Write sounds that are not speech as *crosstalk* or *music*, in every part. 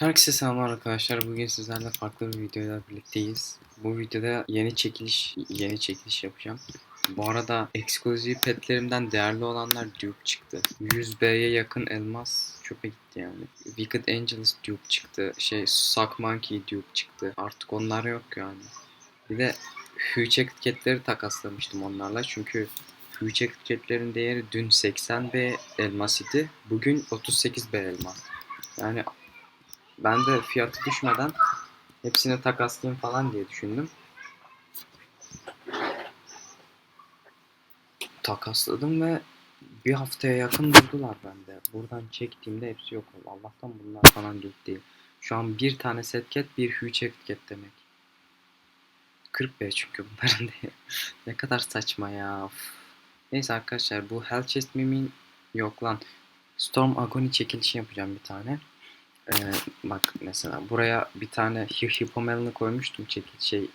Herkese selamlar arkadaşlar. Bugün sizlerle farklı bir videoyla birlikteyiz. Bu videoda yeni çekiliş yeni çekiliş yapacağım. Bu arada eksklusif petlerimden değerli olanlar Duke çıktı. 100B'ye yakın elmas çöpe gitti yani. Wicked Angels Duke çıktı. Şey Suck Monkey Duke çıktı. Artık onlar yok yani. Bir de Huge etiketleri takaslamıştım onlarla çünkü Huge etiketlerin değeri dün 80B elmas idi. Bugün 38B elmas. Yani ben de fiyatı düşmeden hepsini takaslayayım falan diye düşündüm. Takasladım ve bir haftaya yakın durdular bende. Buradan çektiğimde hepsi yok oldu. Allah'tan bunlar falan yok değil. Şu an bir tane setket bir huge etiket demek. 40 B çünkü bunların değeri. *laughs* ne kadar saçma ya. Of. Neyse arkadaşlar bu Hell Chest mimin yok lan. Storm Agony çekilişi yapacağım bir tane. Ee, bak mesela buraya bir tane Hippomelon'u koymuştum çekil şey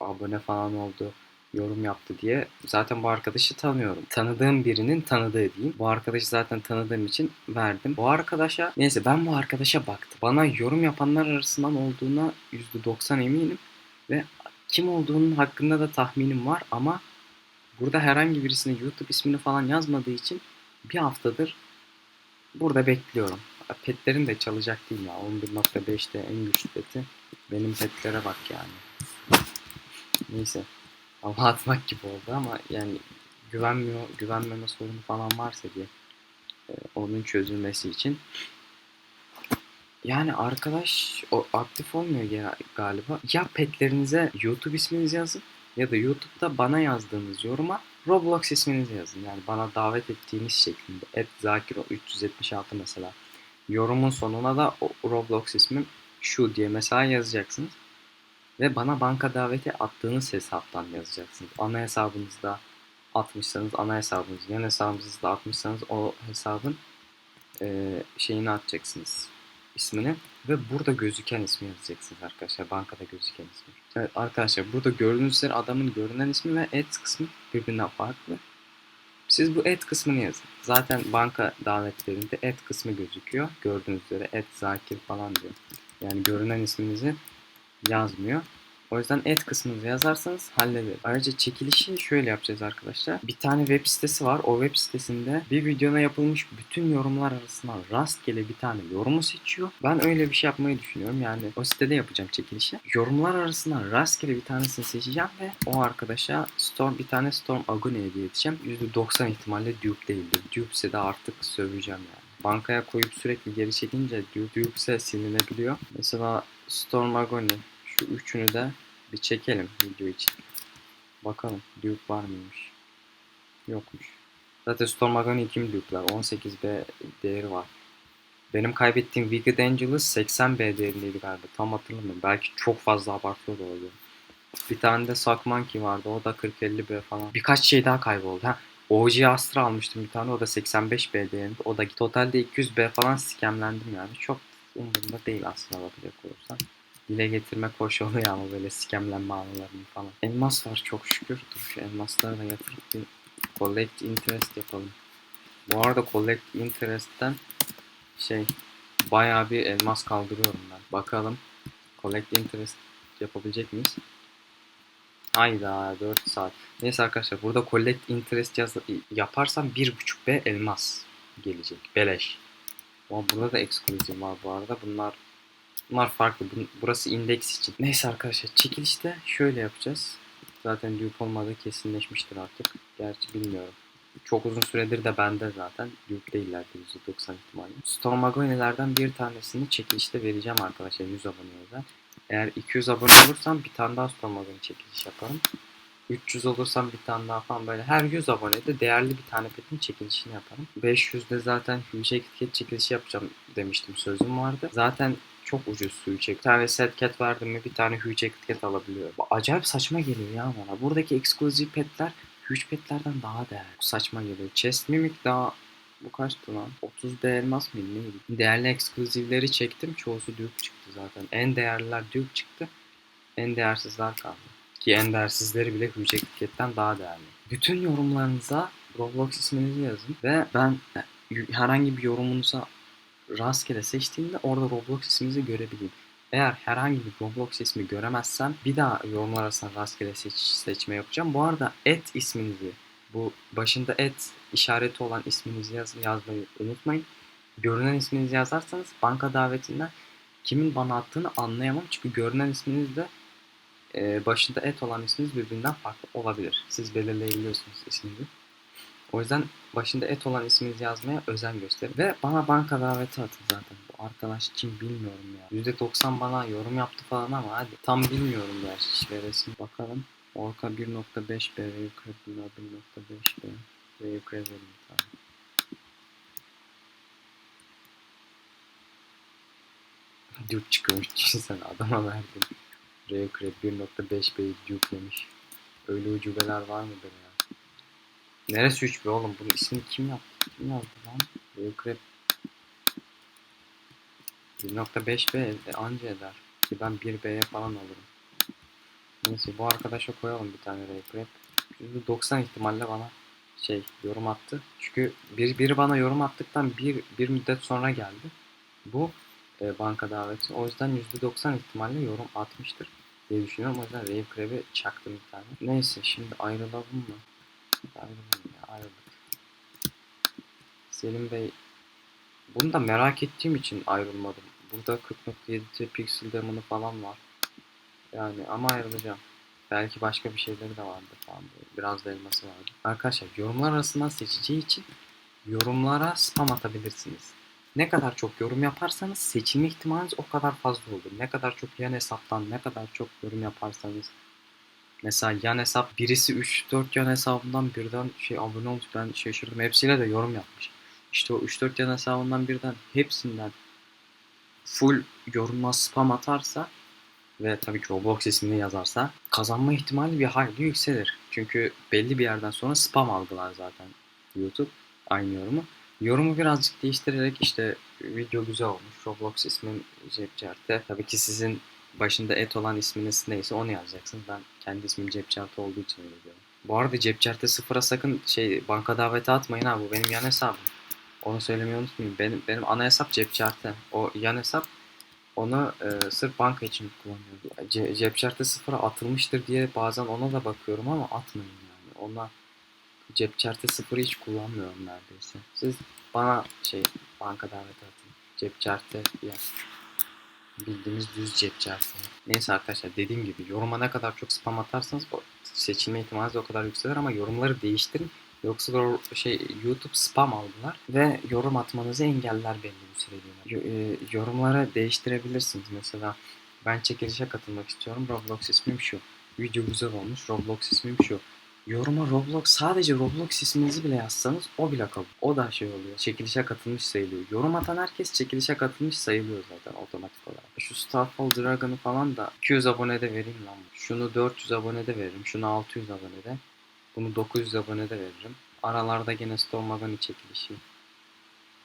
abone falan oldu yorum yaptı diye. Zaten bu arkadaşı tanıyorum. Tanıdığım birinin tanıdığı diyeyim. Bu arkadaşı zaten tanıdığım için verdim. Bu arkadaşa neyse ben bu arkadaşa baktım. Bana yorum yapanlar arasından olduğuna %90 eminim ve kim olduğunun hakkında da tahminim var ama burada herhangi birisine YouTube ismini falan yazmadığı için bir haftadır burada bekliyorum. Petlerin de çalacak değil ya. 11.5'te en güçlü peti. Benim petlere bak yani. Neyse. Hava atmak gibi oldu ama yani güvenmiyor, güvenmeme sorunu falan varsa diye e, onun çözülmesi için. Yani arkadaş o aktif olmuyor ya galiba. Ya petlerinize YouTube isminizi yazın ya da YouTube'da bana yazdığınız yoruma Roblox isminizi yazın. Yani bana davet ettiğiniz şeklinde. Et Zakiro 376 mesela. Yorumun sonuna da Roblox ismim şu diye mesela yazacaksınız. Ve bana banka daveti attığınız hesaptan yazacaksınız. Ana hesabınızda atmışsanız ana hesabınız, yan hesabınızda atmışsanız o hesabın e, şeyini atacaksınız ismini ve burada gözüken ismi yazacaksınız arkadaşlar. Bankada gözüken ismi. Evet arkadaşlar burada gördüğünüz üzere adamın görünen ismi ve ads kısmı birbirinden farklı. Siz bu et kısmını yazın. Zaten banka davetlerinde et kısmı gözüküyor. Gördüğünüz üzere et zakir falan diyor. Yani görünen isminizi yazmıyor. O yüzden et kısmınızı yazarsanız halleder. Ayrıca çekilişi şöyle yapacağız arkadaşlar. Bir tane web sitesi var. O web sitesinde bir videoda yapılmış bütün yorumlar arasından rastgele bir tane yorumu seçiyor. Ben öyle bir şey yapmayı düşünüyorum. Yani o sitede yapacağım çekilişi. Yorumlar arasından rastgele bir tanesini seçeceğim ve o arkadaşa Storm bir tane Storm Agony hediye edeceğim. %90 ihtimalle Dupe değildir. Dupe de artık söveceğim yani. Bankaya koyup sürekli geri çekince Dupe, Dupe ise silinebiliyor. Mesela Storm Agony şu üçünü de bir çekelim video için. Bakalım Duke var mıymış? Yokmuş. Zaten Storm Agony kim Duke'lar? 18B değeri var. Benim kaybettiğim Wicked Angelus 80B değerindeydi galiba. Tam hatırlamıyorum. Belki çok fazla abartıyor da oluyor. Bir tane de Suck Monkey vardı. O da 40-50B falan. Birkaç şey daha kayboldu. Ha, OG Astra almıştım bir tane. O da 85B değerinde. O da totalde 200B falan skemlendim yani. Çok umurumda değil aslında bakacak olursan dile getirmek hoş oluyor ama böyle skemlenme anılarını falan. Elmas var çok şükür. Dur şu elmasları da yatırıp bir collect interest yapalım. Bu arada collect interest'ten şey bayağı bir elmas kaldırıyorum ben. Bakalım collect interest yapabilecek miyiz? Hayda 4 saat. Neyse arkadaşlar burada collect interest yaz yaparsam 1.5B elmas gelecek. Beleş. Ama burada da exclusive var bu arada. Bunlar Bunlar farklı. Burası indeks için. Neyse arkadaşlar çekilişte şöyle yapacağız. Zaten dupe olmadığı kesinleşmiştir artık. Gerçi bilmiyorum. Çok uzun süredir de bende zaten. Dupe değiller %90 ihtimalle. Storm Agony'lerden bir tanesini çekilişte vereceğim arkadaşlar 100 abone özel. Eğer 200 abone olursam bir tane daha Storm Agony çekiliş yaparım. 300 olursam bir tane daha falan böyle her 100 abonede değerli bir tane petin çekilişini yaparım. 500'de zaten Hüce etiket çekilişi yapacağım demiştim sözüm vardı. Zaten çok ucuz çek. Bir tane set cat verdim mi bir tane huge cat alabiliyorum. Acayip saçma geliyor ya bana. Buradaki eksklusif petler huge petlerden daha değerli. Saçma geliyor. Chest mimik daha bu kaçtı lan? 30 B elmas mı neydi? Değerli ekskluzivleri çektim. Çoğusu Duke çıktı zaten. En değerliler Duke çıktı. En değersizler kaldı. Ki en değersizleri bile Huge etiketten daha değerli. Bütün yorumlarınıza Roblox isminizi yazın ve ben herhangi bir yorumunuza rastgele seçtiğimde orada Roblox isminizi görebileyim. Eğer herhangi bir Roblox ismi göremezsem bir daha yorumlar arasında rastgele seç, seçme yapacağım. Bu arada et isminizi bu başında et işareti olan isminizi yaz, yazmayı unutmayın. Görünen isminizi yazarsanız banka davetinden kimin bana attığını anlayamam. Çünkü görünen isminiz de e, başında et olan isminiz birbirinden farklı olabilir. Siz belirleyebiliyorsunuz isminizi. O yüzden başında et olan isminizi yazmaya özen gösterin. Ve bana banka daveti atın zaten. Bu arkadaş kim bilmiyorum ya. %90 bana yorum yaptı falan ama hadi. Tam bilmiyorum gerçi işveresini. Bakalım. Orka 1.5 B, Rayukrep 1.5 B. Rayukrep verin tane. Duke çıkıyormuş düşünsene adama verdim. Rayukrep 1.5 B'yi Duke demiş. Öyle ucubeler var mıdır ya? Neresi 3 be oğlum? Bunun ismini kim yaptı? Kim yazdı lan? Rayukrep 1.5 B e, anca eder. Ki ben 1B'ye falan alırım. Neyse bu arkadaşa koyalım bir tane Rayukrep. %90 ihtimalle bana şey yorum attı. Çünkü bir, biri bana yorum attıktan bir, bir müddet sonra geldi. Bu e, banka daveti. O yüzden %90 ihtimalle yorum atmıştır diye düşünüyorum. O yüzden Rave Crab'i çaktım bir tane. Neyse şimdi ayrılalım mı? Ayrıldık. Selim Bey bunu da merak ettiğim için ayrılmadım. Burada 40.7 pixel demon'u falan var. Yani ama ayrılacağım. Belki başka bir şeyleri de vardı falan. Biraz da elması vardı. Arkadaşlar yorumlar arasından seçeceği için yorumlara spam atabilirsiniz. Ne kadar çok yorum yaparsanız seçilme ihtimaliniz o kadar fazla olur. Ne kadar çok yan hesaptan ne kadar çok yorum yaparsanız Mesela yan hesap birisi 3-4 yan hesabından birden şey abone olmuş ben şaşırdım. Hepsiyle de yorum yapmış. İşte o 3-4 yan hesabından birden hepsinden full yorumla spam atarsa ve tabii ki Roblox ismini yazarsa kazanma ihtimali bir hayli yükselir. Çünkü belli bir yerden sonra spam algılar zaten YouTube aynı yorumu. Yorumu birazcık değiştirerek işte video güzel olmuş. Roblox ismin cepcerte. Tabii ki sizin başında et olan isminiz neyse onu yazacaksınız. Ben kendi ismim cepcerte olduğu için öyle. Bu arada cepcerte sıfıra sakın şey banka daveti atmayın ha bu benim yan hesabım. Onu söylemeyi unutmayın. Benim, benim ana hesap cepcerte. O yan hesap onu e, sırf banka için kullanıyorum. Ce, cepçarte sıfıra atılmıştır diye bazen ona da bakıyorum ama atmayın yani. Ona cepçarte sıfırı hiç kullanmıyorum neredeyse. Siz bana şey banka daveti atın. Cepçarte ya bildiğimiz düz cepçarte. Neyse arkadaşlar dediğim gibi yoruma ne kadar çok spam atarsanız seçilme ihtimaliniz o kadar yükselir ama yorumları değiştirin. Yoksa da şey YouTube spam aldılar ve yorum atmanızı engeller belli bir süreliğine. Yo- yorumları değiştirebilirsiniz. Mesela ben çekilişe katılmak istiyorum. Roblox ismim şu. Video güzel olmuş. Roblox ismim şu. Yoruma Roblox sadece Roblox isminizi bile yazsanız o bile kabul. O da şey oluyor. Çekilişe katılmış sayılıyor. Yorum atan herkes çekilişe katılmış sayılıyor zaten otomatik olarak. Şu Starfall Dragon'ı falan da 200 abonede vereyim lan. Şunu 400 abonede veririm. Şunu 600 abonede. Bunu 900 abonede veririm. Aralarda gene Stormagani çekilişi.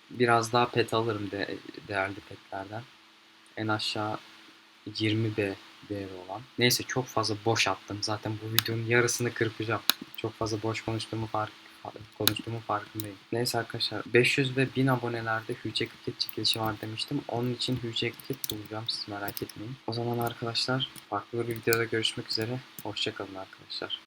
Biraz daha pet alırım de, değerli petlerden. En aşağı 20B değeri olan. Neyse çok fazla boş attım. Zaten bu videonun yarısını kırpacağım. Çok fazla boş konuştuğumu fark konuştuğumun farkındayım. Neyse arkadaşlar 500 ve 1000 abonelerde Hüce Cricket çekilişi var demiştim. Onun için Hüce Cricket bulacağım siz merak etmeyin. O zaman arkadaşlar farklı bir videoda görüşmek üzere. Hoşçakalın arkadaşlar.